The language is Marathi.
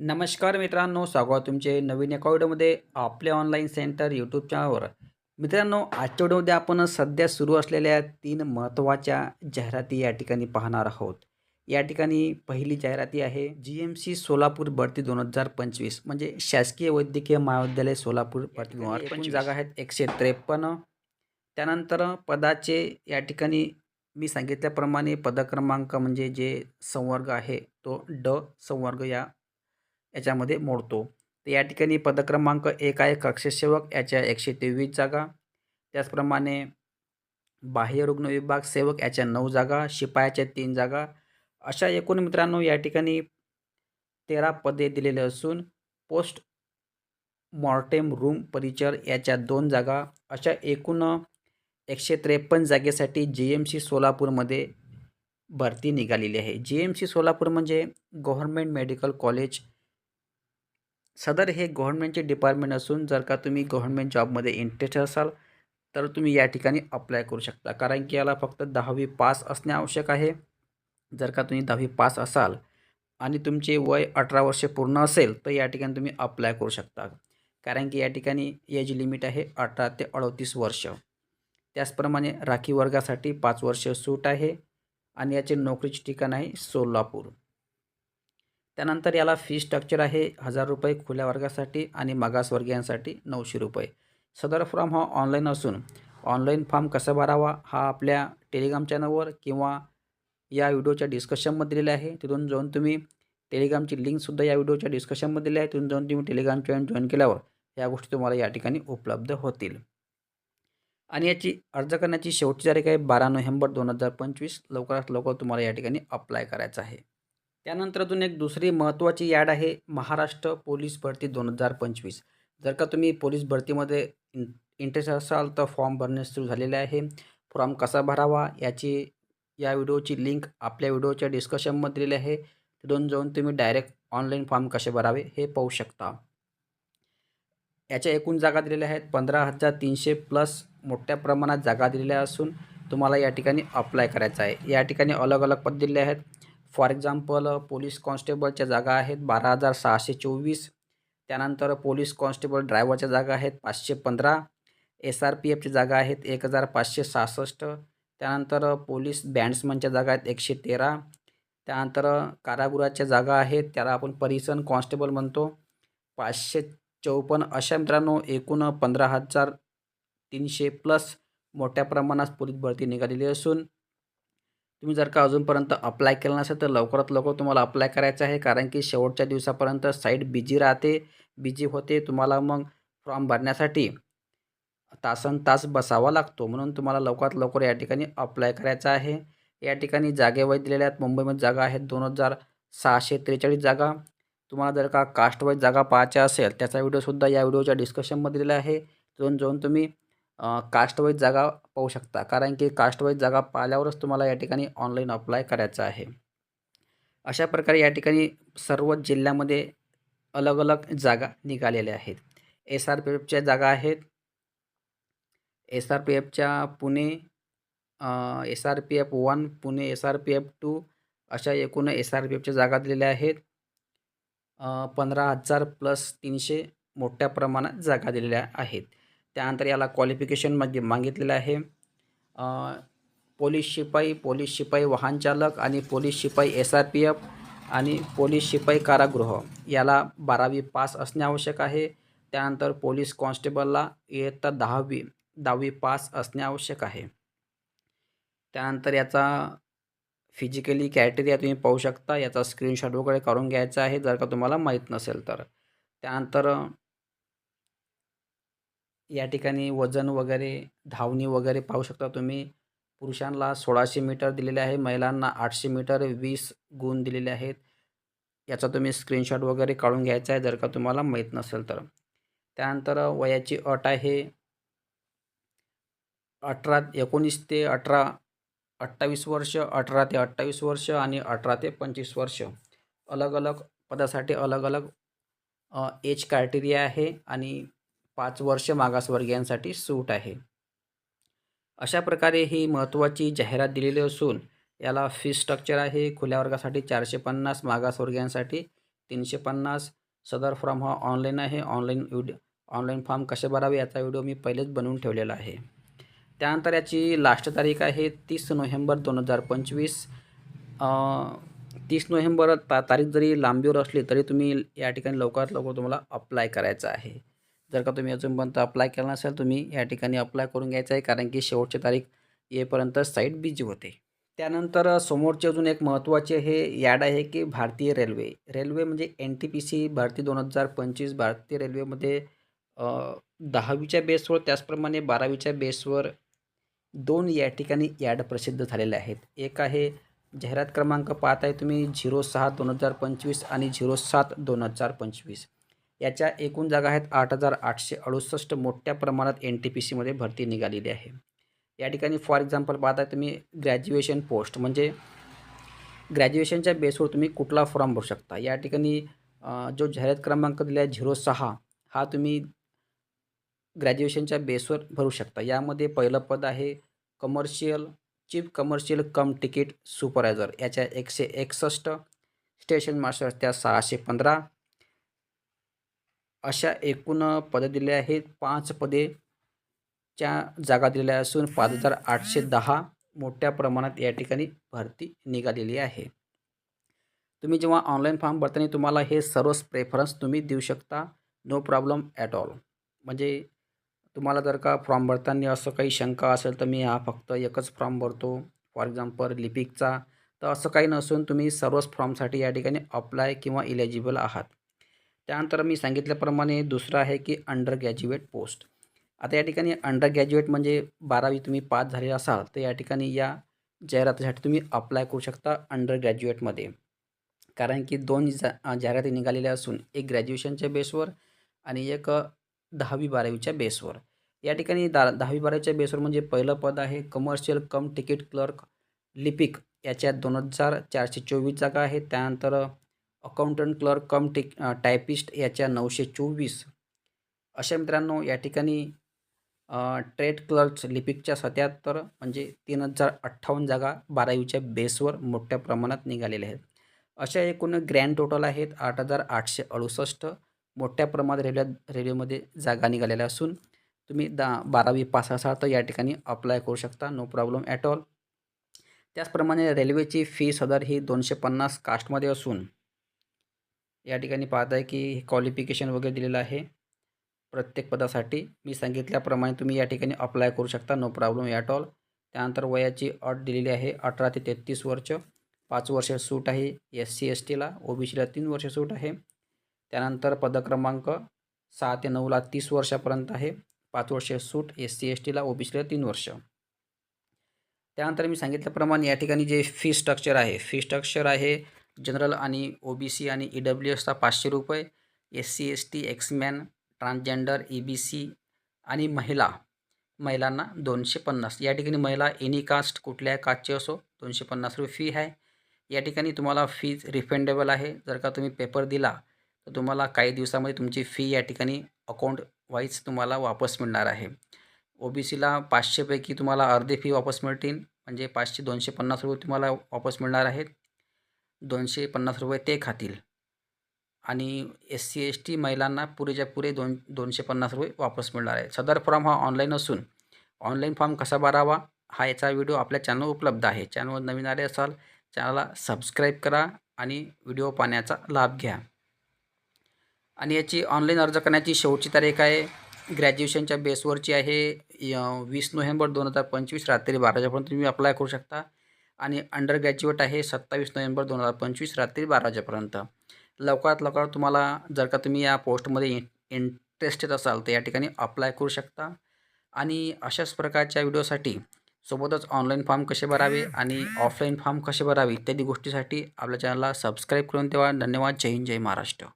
नमस्कार मित्रांनो स्वागत तुमचे नवीन एका व्हिडिओमध्ये आपल्या ऑनलाईन सेंटर यूट्यूब चॅनलवर मित्रांनो आजच्या व्हिडिओमध्ये आपण सध्या सुरू असलेल्या तीन महत्त्वाच्या जाहिराती या ठिकाणी पाहणार आहोत. या ठिकाणी पहिली जाहिराती आहे जी एम सी सोलापूर भरती दोन हजार पंचवीस म्हणजे शासकीय वैद्यकीय महाविद्यालय सोलापूर भरती दोन हजार पंचवीस जागा आहेत एकशे त्रेपन्न. त्यानंतर पदाचे या ठिकाणी मी सांगितल्याप्रमाणे पदक्रमांक म्हणजे जे संवर्ग आहे तो ड संवर्ग या याच्यामध्ये मोडतो. तर या ठिकाणी पदक्रमांक एक आहे कक्षसेवक याच्या एकशे तेवीस जागा. त्याचप्रमाणे बाह्य रुग्ण विभाग सेवक याच्या नऊ जागा शिपायाच्या तीन जागा. अशा एकूण मित्रांनो या ठिकाणी तेरा पदे दिलेले असून पोस्ट मॉर्टेम रूम परिचर याच्या दोन जागा. अशा एकूण एकशे त्रेपन्न जागेसाठी जी एम सी सोलापूरमध्ये भरती निघालेली आहे. जी एम सी सोलापूर म्हणजे गव्हर्मेंट मेडिकल कॉलेज सदर हे गव्हर्नमेंटचे डिपार्टमेंट असून जर का तुम्ही गव्हर्नमेंट जॉबमध्ये इंटरेस्ट असाल तर तुम्ही या ठिकाणी अप्लाय करू शकता. कारण की याला फक्त दहावी पास असणे आवश्यक आहे. जर का तुम्ही दहावी पास असाल आणि तुमचे वय अठरा वर्षे पूर्ण असेल तर या ठिकाणी तुम्ही अप्लाय करू शकता. कारण की या ठिकाणी एज लिमिट आहे अठरा ते अडतीस वर्ष. त्याचप्रमाणे राखी वर्गासाठी पाच वर्ष सूट आहे. आणि याचे नोकरीचे ठिकाण आहे सोलापूर. त्यानंतर याला फी स्ट्रक्चर आहे हजार रुपये खुल्या वर्गासाठी आणि मागासवर्गीयांसाठी नऊशे रुपये. सदर फॉर्म हा ऑनलाईन असून ऑनलाईन फॉर्म कसा भरावा हा आपल्या टेलिग्राम चॅनलवर किंवा या व्हिडिओच्या डिस्कशनमध्ये दिलेला आहे. तिथून जाऊन तुम्ही टेलिग्रामची लिंकसुद्धा या व्हिडिओच्या डिस्कशनमध्ये दिली आहे. तिथून जाऊन तुम्ही टेलिग्राम चॅनल जॉईन केल्यावर या गोष्टी तुम्हाला या ठिकाणी उपलब्ध होतील. आणि याची अर्ज करण्याची शेवटची तारीख आहे बारा नोव्हेंबर दोन हजार पंचवीस. लवकरात लवकर तुम्हाला या ठिकाणी अप्लाय करायचं आहे. त्यानंतर अजून एक दुसरी महत्त्वाची याड आहे महाराष्ट्र पोलीस भरती दोन हजार पंचवीस. जर का तुम्ही पोलीस भरतीमध्ये इं इंटरेस्ट असाल तर फॉर्म भरणे सुरू झालेले आहे. फॉर्म कसा भरावा याची या व्हिडिओची लिंक आपल्या व्हिडिओच्या डिस्कशनमध्ये दिलेली आहे. तिथून जाऊन तुम्ही डायरेक्ट ऑनलाईन फॉर्म कसे भरावे हे पाहू शकता. याच्या एकूण जागा दिलेल्या आहेत पंधरा हजार तीनशे प्लस मोठ्या प्रमाणात जागा दिलेल्या असून तुम्हाला या ठिकाणी अप्लाय करायचं आहे. या ठिकाणी अलग अलग पद दिले आहेत. फॉर एक्झाम्पल पोलीस कॉन्स्टेबलच्या जागा आहेत बारा हजार सहाशे चोवीस. त्यानंतर पोलीस कॉन्स्टेबल ड्रायव्हरच्या जागा आहेत पाचशे पंधरा. एस आर पी एफच्या जागा आहेत एक हजार पाचशे सहासष्ट. त्यानंतर पोलीस बँड्समनच्या जागा आहेत एकशे तेरा. त्यानंतर कारागृहाच्या जागा आहेत त्याला आपण परिसन कॉन्स्टेबल म्हणतो. पाचशे चौपन्न. अशा मित्रांनो एकूण पंधरा हजार तीनशे प्लस मोठ्या प्रमाणात पोलीस भरती निघालेली असून तुम्ही जर का अजूनपर्यंत अप्लाय केलं नसेल तर लवकरात लवकर तुम्हाला अप्लाय करायचं आहे. कारण की शेवटच्या दिवसापर्यंत साईट बिझी राहते बिझी होते. तुम्हाला मग फॉर्म भरण्यासाठी तासन तास बसावा लागतो. म्हणून तुम्हाला लवकरात लवकर या ठिकाणी अप्लाय करायचं आहे. या ठिकाणी जागेवाईज दिलेल्या आहेत. मुंबईमध्ये जागा आहेत दोन हजार सहाशे त्रेचाळीस जागा. तुम्हाला जर का कास्टवाईज जागा पाहायच्या असेल त्याचा व्हिडिओसुद्धा या व्हिडिओच्या डिस्कशनमध्ये दिलेला आहे. जाऊन जाऊन तुम्ही कास्टवाईज जागा पाहू शकता. कारण की कास्टवाईज जागा पाहिल्यावरच तुम्हाला या ठिकाणी ऑनलाईन अप्लाय करायचं आहे. अशा प्रकारे या ठिकाणी सर्व जिल्ह्यामध्ये अलग अलग जागा निघालेल्या आहेत. एस आर पी एफच्या जागा आहेत. एस आर पी एफच्या Pune S R P F one Pune S R P F two अशा एकूण एस आर पी एफच्या जागा दिलेल्या आहेत. पंधरा हजार प्लस तीनशे मोठ्या प्रमाणात जागा दिलेल्या आहेत. त्यानंतर याला क्वालिफिकेशनमध्ये मागितलेलं आहे. पोलीस शिपाई पोलीस शिपाई वाहनचालक आणि पोलीस शिपाई एस आर पी एफ आणि पोलीस शिपाई कारागृह. याला बारावी पास असणे आवश्यक आहे. त्यानंतर पोलीस कॉन्स्टेबलला इयत्ता दहावी दहावी पास असणे आवश्यक आहे. त्यानंतर याचा फिजिकली कॅटेरिया तुम्ही पाहू शकता. याचा स्क्रीनशॉट वगैरे काढून घ्यायचा आहे जर का तुम्हाला माहीत नसेल तर. त्यानंतर या ठिकाणी वजन वगैरे धावणी वगैरे पाहू शकता तुम्ही. पुरुषांना सोळाशे मीटर दिलेले आहे महिलांना आठशे मीटर वीस गुण दिलेले आहेत. याचा तुम्ही स्क्रीनशॉट वगैरे काढून घ्यायचा आहे जर का तुम्हाला माहीत नसेल तर. त्यानंतर वयाची अट आहे. अठरा एकोणीस ते अठरा अठ्ठावीस वर्ष अठरा ते अठ्ठावीस वर्ष आणि अठरा ते पंचवीस वर्ष. अलग अलग पदासाठी अलग अलग एज क्रायटेरिया आहे आणि पाच वर्ष मागासवर्गीयांसाठी सूट आहे. अशा प्रकारे ही महत्त्वाची जाहिरात दिलेली असून याला फी स्ट्रक्चर आहे. खुल्या वर्गासाठी चारशे पन्नास मागासवर्गीयांसाठी तीनशे पन्नास. सदर फॉर्म हा ऑनलाईन आहे. ऑनलाईन व्हिडिओ ऑनलाईन फॉर्म कसे भरावे याचा व्हिडिओ मी पहिलेच बनवून ठेवलेला आहे. त्यानंतर याची लास्ट तारीख आहे तीस नोव्हेंबर दोन हजार पंचवीस. तीस नोव्हेंबर ता तारीख जरी लांबीवर असली तरी तुम्ही या ठिकाणी लवकरात लवकर तुम्हाला अप्लाय करायचं आहे. जर का तुम्ही अजूनपर्यंत अप्लाय केला नसेल तुम्ही या ठिकाणी अप्लाय करून घ्यायचं आहे कारण की शेवटची तारीख येईपर्यंत साईट बिझी होते. त्यानंतर समोरचे अजून एक महत्त्वाचे हे याड आहे की भारतीय रेल्वे रेल्वे म्हणजे एन टी पी सी भारतीय दोन हजार पंचवीस भारतीय रेल्वेमध्ये दहावीच्या बेसवर त्याचप्रमाणे बारावीच्या बेसवर दोन या ठिकाणी याड प्रसिद्ध झालेले आहेत. एक आहे जाहिरात क्रमांक पाहत आहे तुम्ही झिरो सहा दोन हजार पंचवीस आणि झिरो सात दोन हजार पंचवीस. याच्या एकूण जागा आहेत आठ हजार आठशे अडुसष्ट मोठ्या प्रमाणात एन टी पी सीमध्ये भरती निघालेली आहे. या ठिकाणी फॉर एक्झाम्पल पाहता तुम्ही ग्रॅज्युएशन पोस्ट म्हणजे ग्रॅज्युएशनच्या बेसवर तुम्ही कुठला फॉर्म भरू शकता. या ठिकाणी जो जाहिरात क्रमांक दिला आहे झिरो सहा हा तुम्ही ग्रॅज्युएशनच्या बेसवर भरू शकता. यामध्ये पहिलं पद आहे commercial chief commercial cum ticket supervisor याच्या एकशे एकसष्ट स्टेशन मास्टर त्या सहाशे पंधरा अशा एकूण पदं दिले आहेत. पाच पदे च्या जागा दिलेल्या असून पाच हजार आठशे दहा मोठ्या प्रमाणात या ठिकाणी भरती निघालेली आहे. तुम्ही जेव्हा ऑनलाईन फॉर्म भरताना तुम्हाला हे सर्वच प्रेफरन्स तुम्ही देऊ शकता. No problem at all. म्हणजे तुम्हाला जर का फॉर्म भरताना असं काही शंका असेल तर मी हा फक्त एकच फॉर्म भरतो. फॉर एक्झाम्पल लिपिकचा. तर असं काही नसून तुम्ही सर्वच फॉर्मसाठी या ठिकाणी अप्लाय किंवा इलिजिबल आहात. त्यानंतर मी सांगितल्याप्रमाणे दुसरं आहे की अंडर ग्रॅज्युएट पोस्ट आता या ठिकाणी अंडर ग्रॅज्युएट म्हणजे बारावी तुम्ही पास झाले असाल तर या ठिकाणी या जाहिरातीसाठी तुम्ही अप्लाय करू शकता अंडर ग्रॅज्युएटमध्ये कारण की दोन जा जाहिराती निघालेल्या असून एक ग्रॅज्युएशनच्या बेसवर आणि एक दहावी बारावीच्या बेसवर या ठिकाणी दा दहावी बारावीच्या बेसवर म्हणजे पहिलं पद आहे कमर्शियल कम तिकीट क्लर्क लिपिक. याच्यात दोन हजार चारशे चोवीस जागा आहेत. त्यानंतर अकाउंटंट क्लर्क कम टिक टायपिस्ट याच्या नऊशे चोवीस. अशा मित्रांनो या ठिकाणी ट्रेड क्लर्क्स लिपिकच्या सत्याहत्तर म्हणजे तीन हजार अठ्ठावन्न जागा बारावीच्या बेसवर मोठ्या प्रमाणात निघालेल्या आहेत. अशा एकूण ग्रँड टोटल आहेत आठ हजार आठशे अडुसष्ट. मोठ्या प्रमाणात रेल्वे रेल्वेमध्ये जागा निघालेल्या असून तुम्ही दा बारावी पास असाल तर या ठिकाणी अप्लाय करू शकता नो प्रॉब्लेम ॲट ऑल त्याचप्रमाणे रेल्वेची फी सदर ही दोनशे पन्नास कास्टमध्ये असून या ठिकाणी पाहत आहे की क्वालिफिकेशन वगैरे दिलेलं आहे. प्रत्येक पदासाठी मी सांगितल्याप्रमाणे तुम्ही या ठिकाणी अप्लाय करू शकता. नो प्रॉब्लेम ॲट ऑल त्यानंतर वयाची अट दिलेली आहे. अठरा ते तेहतीस वर्ष. पाच वर्ष सूट आहे. एस सी एस टीला ओ बी सीला तीन वर्ष सूट आहे. त्यानंतर पदक्रमांक सहा ते नऊला तीस वर्षापर्यंत आहे. पाच वर्ष सूट एस सी एस टीला ओ बी सीला तीन वर्ष. त्यानंतर मी सांगितल्याप्रमाणे या ठिकाणी जे फी स्ट्रक्चर आहे. फी स्ट्रक्चर आहे जनरल आणि ओ बी सी आणि ई डब्ल्यू एसचा पाचशे रुपये S C S T exman transgender E B C आणि महिला महिलांना दोनशे पन्नास. या ठिकाणी महिला एनी कास्ट कुठल्याही कास्टची असो दोनशे पन्नास रुपये फी आहे. या ठिकाणी तुम्हाला फीज रिफंडेबल आहे. जर का तुम्ही पेपर दिला तर तुम्हाला काही दिवसामध्ये तुमची फी या ठिकाणी अकाउंट वाईज तुम्हाला वापस मिळणार आहे. ओ बी सीला पाचशेपैकी तुम्हाला अर्धे फी वापस मिळतील. म्हणजे पाचशे दोनशे पन्नास रुपये तुम्हाला वापस मिळणार आहेत. दोनशे पन्नास रुपये ते खातील. आणि एस सी एस टी महिलांना पुरेच्या पुरे दोन दोनशे पन्नास रुपये वापस मिळणार आहे. सदर फॉर्म हा ऑनलाईन असून ऑनलाईन फॉर्म कसा भरावा हा याचा व्हिडिओ आपल्या चॅनलवर उपलब्ध आहे. चॅनलवर नवीन आले असाल चॅनलला सबस्क्राईब करा आणि व्हिडिओ पाहण्याचा लाभ घ्या. आणि याची ऑनलाईन अर्ज करण्याची शेवटची तारीख आहे. ग्रॅज्युएशनच्या बेसवरची आहे. वीस नोव्हेंबर दोन हजार पंचवीस रात्री बाराच्यापर्यंत तुम्ही अप्लाय करू शकता. आणि अंडर ग्रॅज्युएट आहे सत्तावीस नोव्हेंबर दोन हजार पंचवीस रात्री बारा वाजेपर्यंत लवकरात लवकर तुम्हाला जर का तुम्ही या पोस्टमध्ये इंटरेस्टेड असाल तर या ठिकाणी अप्लाय करू शकता. आणि अशाच प्रकारच्या व्हिडिओसाठी सोबतच ऑनलाईन फॉर्म कसे भरावे आणि ऑफलाईन फॉर्म कसे भरावे इत्यादी गोष्टीसाठी आपल्या चॅनलला सबस्क्राईब करून ठेवा. धन्यवाद. जय हिंद जय महाराष्ट्र.